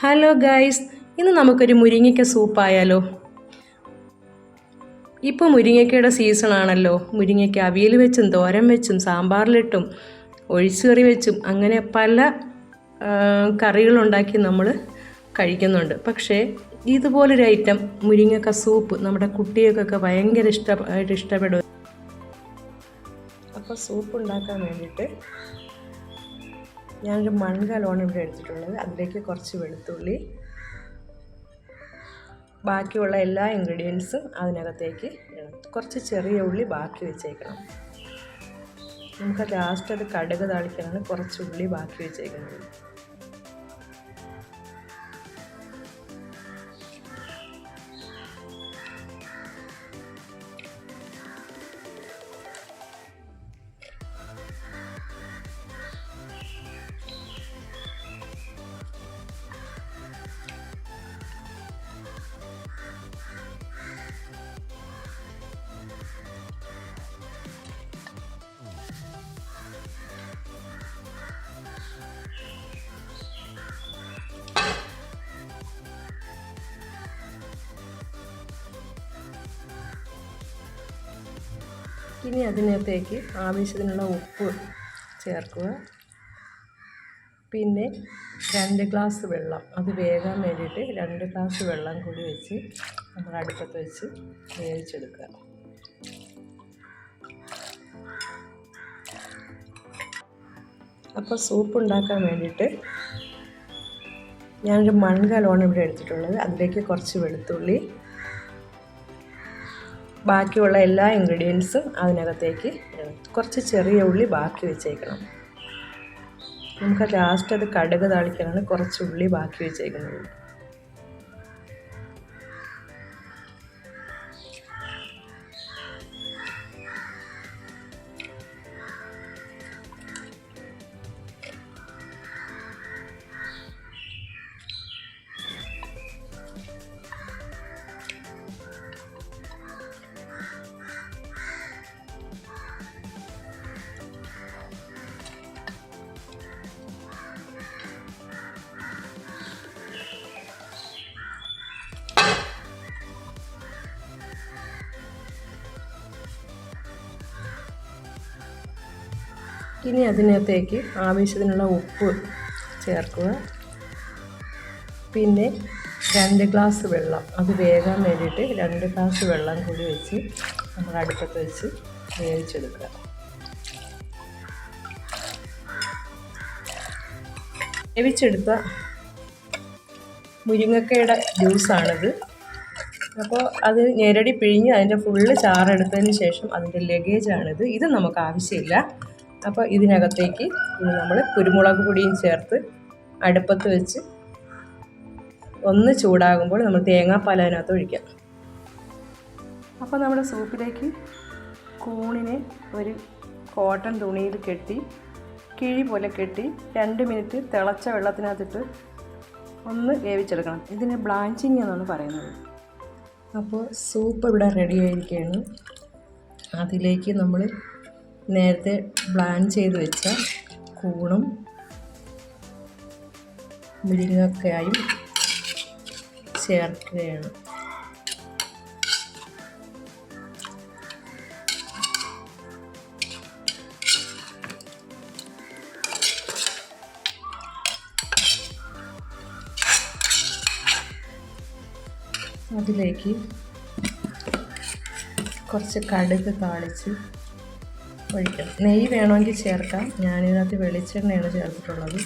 Hello guys ഇന്ന് നമുക്കൊരു മുരിങ്ങയ്ക്ക സൂപ്പായാലോ ഇപ്പോൾ മുരിങ്ങയ്ക്കയുടെ സീസൺ ആണല്ലോ. മുരിങ്ങയ്ക്ക അവിയൽ വെച്ചും തോരൻ വെച്ചും സാമ്പാറിലിട്ടും ഒഴിച്ചുകറി വെച്ചും അങ്ങനെ പല കറികളുണ്ടാക്കി നമ്മൾ കഴിക്കുന്നുണ്ട്. പക്ഷേ ഇതുപോലൊരു ഐറ്റം മുരിങ്ങക്ക സൂപ്പ് നമ്മുടെ കുട്ടികൾക്കൊക്കെ ഭയങ്കര ഇഷ്ടമായിട്ട് ഇഷ്ടപ്പെടും. അപ്പോൾ സൂപ്പ് ഉണ്ടാക്കാൻ വേണ്ടിയിട്ട് ഞാനൊരു മൺകലമാണ് ഇവിടെ എടുത്തിട്ടുള്ളത്. അതിലേക്ക് കുറച്ച് വെളുത്തുള്ളി ബാക്കിയുള്ള എല്ലാ ഇൻഗ്രീഡിയൻസും അതിനകത്തേക്ക് കുറച്ച് ചെറിയ ഉള്ളി ബാക്കി വെച്ചേക്കണം. നമുക്ക് ലാസ്റ്റ് അത് കടുക് താളിക്കാനാണ് കുറച്ച് ഉള്ളി ബാക്കി വെച്ചേക്കുന്നത്. ഇനി അതിനകത്തേക്ക് ആവശ്യത്തിനുള്ള ഉപ്പ് ചേർക്കുക. പിന്നെ രണ്ട് ഗ്ലാസ് വെള്ളം അത് വേകാൻ വേണ്ടിയിട്ട് രണ്ട് ഗ്ലാസ് വെള്ളം കൂടി വെച്ച് നമ്മൾ അടുപ്പത്ത് വെച്ച് വേവിച്ചെടുക്കുക. അപ്പോൾ സൂപ്പ് ഉണ്ടാക്കാൻ വേണ്ടിയിട്ട് ഞാനൊരു മൺകലമാണ് ഇവിടെ എടുത്തിട്ടുള്ളത്. അതിലേക്ക് കുറച്ച് വെളുത്തുള്ളി ബാക്കിയുള്ള എല്ലാ ഇൻഗ്രീഡിയൻസും അതിനകത്തേക്ക് കുറച്ച് ചെറിയ ഉള്ളി ബാക്കി വെച്ചേക്കണം. നമുക്ക് ലാസ്റ്റ് അത് കടുക് താളിക്കാനാണ് കുറച്ച് ഉള്ളി ബാക്കി വെച്ചേക്കുന്നത്. ഇനി അതിനകത്തേക്ക് ആവശ്യത്തിനുള്ള ഉപ്പ് ചേർക്കുക. പിന്നെ രണ്ട് ഗ്ലാസ് വെള്ളം അത് വേകാൻ വേണ്ടിയിട്ട് രണ്ട് ഗ്ലാസ് വെള്ളം കൂടി വെച്ച് നമ്മൾ അടുപ്പത്ത് വെച്ച് വേവിച്ചെടുക്കുക. വേവിച്ചെടുത്ത മുരിങ്ങക്കയുടെ ജ്യൂസാണിത്. അപ്പോൾ അത് ഞെരടി പിഴിഞ്ഞ് അതിന്റെ ഫുള്ള് ചാറെടുത്തതിന് ശേഷം അതിന്റെ ലഗേജാണിത്. ഇത് നമുക്ക് ആവശ്യമില്ല. അപ്പോൾ ഇതിനകത്തേക്ക് നമ്മൾ കുരുമുളക് പൊടിയും ചേർത്ത് അടുപ്പത്ത് വെച്ച് ഒന്ന് ചൂടാകുമ്പോൾ നമ്മൾ തേങ്ങാപ്പാൽ അതിനകത്ത് ഒഴിക്കാം. അപ്പോൾ നമ്മുടെ സൂപ്പിലേക്ക് കൂണിനെ ഒരു കോട്ടൺ തുണിയിൽ കെട്ടി കിഴി പോലെ കെട്ടി രണ്ട് മിനിറ്റ് തിളച്ച വെള്ളത്തിനകത്തിട്ട് ഒന്ന് വേവിച്ചെടുക്കണം. ഇതിന് ബ്ലാഞ്ചിങ് എന്നാണ് പറയുന്നത്. അപ്പോൾ സൂപ്പ് ഇവിടെ റെഡി ആയിരിക്കുകയാണ്. അതിലേക്ക് നമ്മൾ നേരത്തെ പ്ലാൻ ചെയ്ത് വെച്ച കൂണും മുരിങ്ങക്കായും ചേർക്കുകയാണ്. അതിലേക്ക് കുറച്ച് കടുക് താളിച്ച് ഒഴിക്കണം നെയ്യ് വേണമെങ്കിൽ ചേർക്കാം. ഞാനിതിനകത്ത് വെളിച്ചെണ്ണയാണ് ചേർത്തിട്ടുള്ളത്.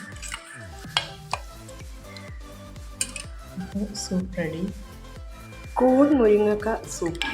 അപ്പോൾ സൂപ്പ് റെഡി. കൂൺ മുരിങ്ങക്ക സൂപ്പ്.